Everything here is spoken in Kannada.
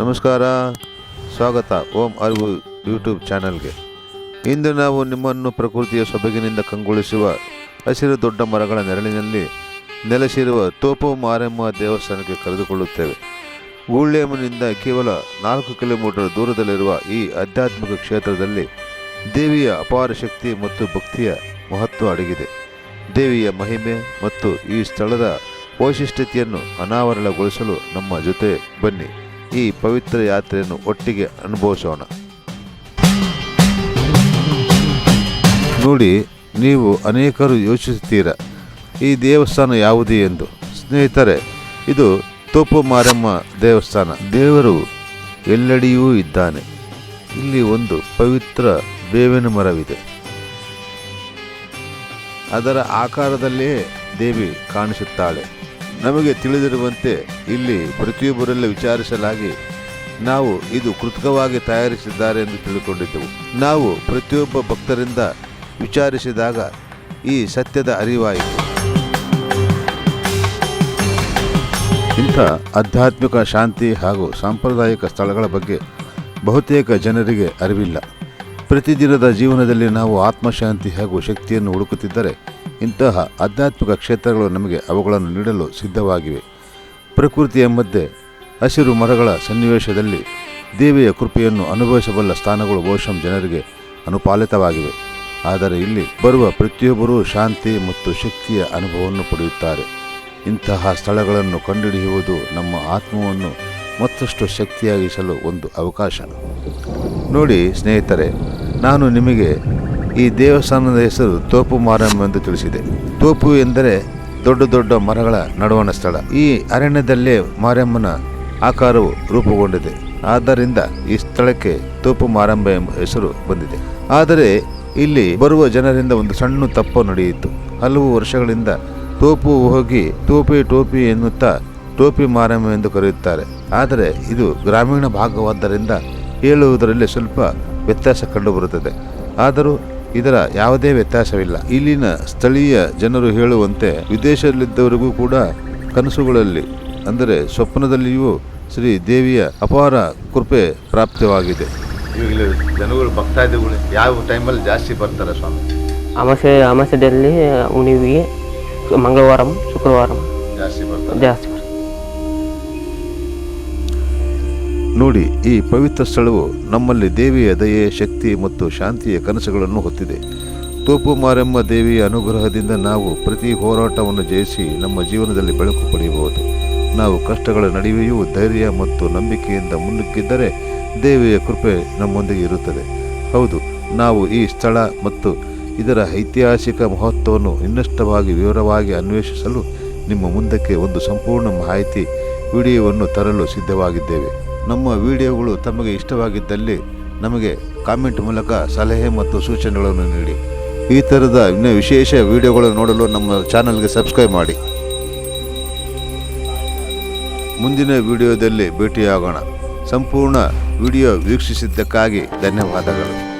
ನಮಸ್ಕಾರ. ಸ್ವಾಗತ. ಓಂ ಅರಿವು ಯೂಟ್ಯೂಬ್ ಚಾನಲ್ಗೆ. ಇಂದು ನಾವು ನಿಮ್ಮನ್ನು ಪ್ರಕೃತಿಯ ಸೊಬಗಿನಿಂದ ಕಂಗೊಳಿಸುವ ಹಸಿರು ದೊಡ್ಡ ಮರಗಳ ನೆರಳಿನಲ್ಲಿ ನೆಲೆಸಿರುವ ತೋಪು ಮಾರಮ್ಮ ದೇವಸ್ಥಾನಕ್ಕೆ ಕರೆದುಕೊಳ್ಳುತ್ತೇವೆ. ಗೂಳ್ಯಮ್ಮನಿಂದ ಕೇವಲ ನಾಲ್ಕು ಕಿಲೋಮೀಟರ್ ದೂರದಲ್ಲಿರುವ ಈ ಆಧ್ಯಾತ್ಮಿಕ ಕ್ಷೇತ್ರದಲ್ಲಿ ದೇವಿಯ ಅಪಾರ ಶಕ್ತಿ ಮತ್ತು ಭಕ್ತಿಯ ಮಹತ್ವ ಅಡಗಿದೆ. ದೇವಿಯ ಮಹಿಮೆ ಮತ್ತು ಈ ಸ್ಥಳದ ವೈಶಿಷ್ಟ್ಯತೆಯನ್ನು ಅನಾವರಣಗೊಳಿಸಲು ನಮ್ಮ ಜೊತೆ ಬನ್ನಿ. ಈ ಪವಿತ್ರ ಯಾತ್ರೆಯನ್ನು ಒಟ್ಟಿಗೆ ಅನುಭವಿಸೋಣ. ನೋಡಿ, ನೀವು ಅನೇಕರು ಯೋಚಿಸುತ್ತೀರಾ, ಈ ದೇವಸ್ಥಾನ ಯಾವುದು ಎಂದು. ಸ್ನೇಹಿತರೆ, ಇದು ತೋಪು ಮಾರಮ್ಮ ದೇವಸ್ಥಾನ. ದೇವರು ಎಲ್ಲೆಡೆಯೂ ಇದ್ದಾನೆ. ಇಲ್ಲಿ ಒಂದು ಪವಿತ್ರ ಬೇವಿನ ಮರವಿದೆ. ಅದರ ಆಕಾರದಲ್ಲಿಯೇ ದೇವಿ ಕಾಣಿಸುತ್ತಾಳೆ. ನಮಗೆ ತಿಳಿದಿರುವಂತೆ ಇಲ್ಲಿ ಪ್ರತಿಯೊಬ್ಬರಲ್ಲೇ ವಿಚಾರಿಸಲಾಗಿ ನಾವು ಇದು ಕೃತಕವಾಗಿ ತಯಾರಿಸಿದ್ದಾರೆ ಎಂದು ತಿಳಿದುಕೊಂಡಿದ್ದೆವು. ನಾವು ಪ್ರತಿಯೊಬ್ಬ ಭಕ್ತರಿಂದ ವಿಚಾರಿಸಿದಾಗ ಈ ಸತ್ಯದ ಅರಿವಾಯಿತು. ಇಂಥ ಆಧ್ಯಾತ್ಮಿಕ ಶಾಂತಿ ಹಾಗೂ ಸಾಂಪ್ರದಾಯಿಕ ಸ್ಥಳಗಳ ಬಗ್ಗೆ ಬಹುತೇಕ ಜನರಿಗೆ ಅರಿವಿಲ್ಲ. ಪ್ರತಿದಿನದ ಜೀವನದಲ್ಲಿ ನಾವು ಆತ್ಮಶಾಂತಿ ಹಾಗೂ ಶಕ್ತಿಯನ್ನು ಹುಡುಕುತ್ತಿದ್ದರೆ ಇಂತಹ ಆಧ್ಯಾತ್ಮಿಕ ಕ್ಷೇತ್ರಗಳು ನಮಗೆ ಅವುಗಳನ್ನು ನೀಡಲು ಸಿದ್ಧವಾಗಿವೆ. ಪ್ರಕೃತಿಯ ಮಧ್ಯೆ ಹಸಿರು ಮರಗಳ ಸನ್ನಿವೇಶದಲ್ಲಿ ದೇವಿಯ ಕೃಪೆಯನ್ನು ಅನುಭವಿಸಬಲ್ಲ ಸ್ಥಾನಗಳು ಬಹುಶಃ ಜನರಿಗೆ ಅನುಪಾಲಿತವಾಗಿವೆ. ಆದರೆ ಇಲ್ಲಿ ಬರುವ ಪ್ರತಿಯೊಬ್ಬರೂ ಶಾಂತಿ ಮತ್ತು ಶಕ್ತಿಯ ಅನುಭವವನ್ನು ಪಡೆಯುತ್ತಾರೆ. ಇಂತಹ ಸ್ಥಳಗಳನ್ನು ಕಂಡುಹಿಡಿಯುವುದು ನಮ್ಮ ಆತ್ಮವನ್ನು ಮತ್ತಷ್ಟು ಶಕ್ತಿಯಾಗಿಸಲು ಒಂದು ಅವಕಾಶ. ನೋಡಿ ಸ್ನೇಹಿತರೆ ನಾನು ನಿಮಗೆ ಈ ದೇವಸ್ಥಾನದ ಹೆಸರು ತೋಪು ಮಾರಮ್ಮ ಎಂದು ತಿಳಿಸಿದೆ. ತೋಪು ಎಂದರೆ ದೊಡ್ಡ ದೊಡ್ಡ ಮರಗಳ ನಡುವಣ ಸ್ಥಳ. ಈ ಅರಣ್ಯದಲ್ಲೇ ಮಾರಮ್ಮನ ಆಕಾರವು ರೂಪುಗೊಂಡಿದೆ. ಆದ್ದರಿಂದ ಈ ಸ್ಥಳಕ್ಕೆ ತೋಪು ಮಾರಮ್ಮ ಎಂಬ ಹೆಸರು ಬಂದಿದೆ. ಆದರೆ ಇಲ್ಲಿ ಬರುವ ಜನರಿಂದ ಒಂದು ಸಣ್ಣ ತಪ್ಪು ನಡೆಯಿತು. ಹಲವು ವರ್ಷಗಳಿಂದ ತೋಪು ಹೋಗಿ ತೋಪಿ ಟೋಪಿ ಎನ್ನುತ್ತಾ ಟೋಪಿ ಮಾರಮ್ಮ ಎಂದು ಕರೆಯುತ್ತಾರೆ. ಆದರೆ ಇದು ಗ್ರಾಮೀಣ ಭಾಗವಾದ್ದರಿಂದ ಹೇಳುವುದರಲ್ಲಿ ಸ್ವಲ್ಪ ವ್ಯತ್ಯಾಸ ಕಂಡುಬರುತ್ತದೆ. ಆದರೂ ಇದರ ಯಾವುದೇ ವ್ಯತ್ಯಾಸವಿಲ್ಲ. ಇಲ್ಲಿನ ಸ್ಥಳೀಯ ಜನರು ಹೇಳುವಂತೆ ವಿದೇಶದಲ್ಲಿದ್ದವರಿಗೂ ಕೂಡ ಕನಸುಗಳಲ್ಲಿ ಅಂದರೆ ಸ್ವಪ್ನದಲ್ಲಿಯೂ ಶ್ರೀ ದೇವಿಯ ಅಪಾರ ಕೃಪೆ ಪ್ರಾಪ್ತವಾಗಿದೆ. ಈಗಲೇ ಜನಗಳು ಭಕ್ತಾದಿಗಳು ಯಾವ ಟೈಮಲ್ಲಿ ಜಾಸ್ತಿ ಬರ್ತಾರೆ ಸ್ವಾಮಿ? ಅಮಾಸೆ ಅಮಾಸೆಯಲ್ಲಿ ಉಣಿವಿಗೆ ಮಂಗಳವಾರ ಶುಕ್ರವಾರ ಜಾಸ್ತಿ ಬರ್ತಾರೆ. ಜಾಸ್ತಿ ನೋಡಿ, ಈ ಪವಿತ್ರ ಸ್ಥಳವು ನಮ್ಮಲ್ಲಿ ದೇವಿಯ ದಯೆ, ಶಕ್ತಿ ಮತ್ತು ಶಾಂತಿಯ ಕನಸುಗಳನ್ನು ಹೊತ್ತಿದೆ. ತೋಪು ಮಾರಮ್ಮ ದೇವಿಯ ಅನುಗ್ರಹದಿಂದ ನಾವು ಪ್ರತಿ ಹೋರಾಟವನ್ನು ಜಯಿಸಿ ನಮ್ಮ ಜೀವನದಲ್ಲಿ ಬೆಳಕು ಪಡೆಯಬಹುದು. ನಾವು ಕಷ್ಟಗಳ ನಡುವೆಯೂ ಧೈರ್ಯ ಮತ್ತು ನಂಬಿಕೆಯಿಂದ ಮುನ್ನುಗ್ಗಿದ್ದರೆ ದೇವಿಯ ಕೃಪೆ ನಮ್ಮೊಂದಿಗೆ ಇರುತ್ತದೆ. ಹೌದು, ನಾವು ಈ ಸ್ಥಳ ಮತ್ತು ಇದರ ಐತಿಹಾಸಿಕ ಮಹತ್ವವನ್ನು ಇನ್ನಷ್ಟವಾಗಿ ವಿವರವಾಗಿ ಅನ್ವೇಷಿಸಲು ನಿಮ್ಮ ಮುಂದಕ್ಕೆ ಒಂದು ಸಂಪೂರ್ಣ ಮಾಹಿತಿ, ವಿಡಿಯೋವನ್ನು ತರಲು ಸಿದ್ಧವಾಗಿದ್ದೇವೆ. ನಮ್ಮ ವಿಡಿಯೋಗಳು ತಮಗೆ ಇಷ್ಟವಾಗಿದ್ದಲ್ಲಿ ನಮಗೆ ಕಾಮೆಂಟ್ ಮೂಲಕ ಸಲಹೆ ಮತ್ತು ಸೂಚನೆಗಳನ್ನು ನೀಡಿ. ಈ ಥರದ ಇನ್ನೂ ವಿಶೇಷ ವಿಡಿಯೋಗಳನ್ನು ನೋಡಲು ನಮ್ಮ ಚಾನಲ್ಗೆ ಸಬ್ಸ್ಕ್ರೈಬ್ ಮಾಡಿ. ಮುಂದಿನ ವಿಡಿಯೋದಲ್ಲಿ ಭೇಟಿಯಾಗೋಣ. ಸಂಪೂರ್ಣ ವಿಡಿಯೋ ವೀಕ್ಷಿಸಿದ್ದಕ್ಕಾಗಿ ಧನ್ಯವಾದಗಳು.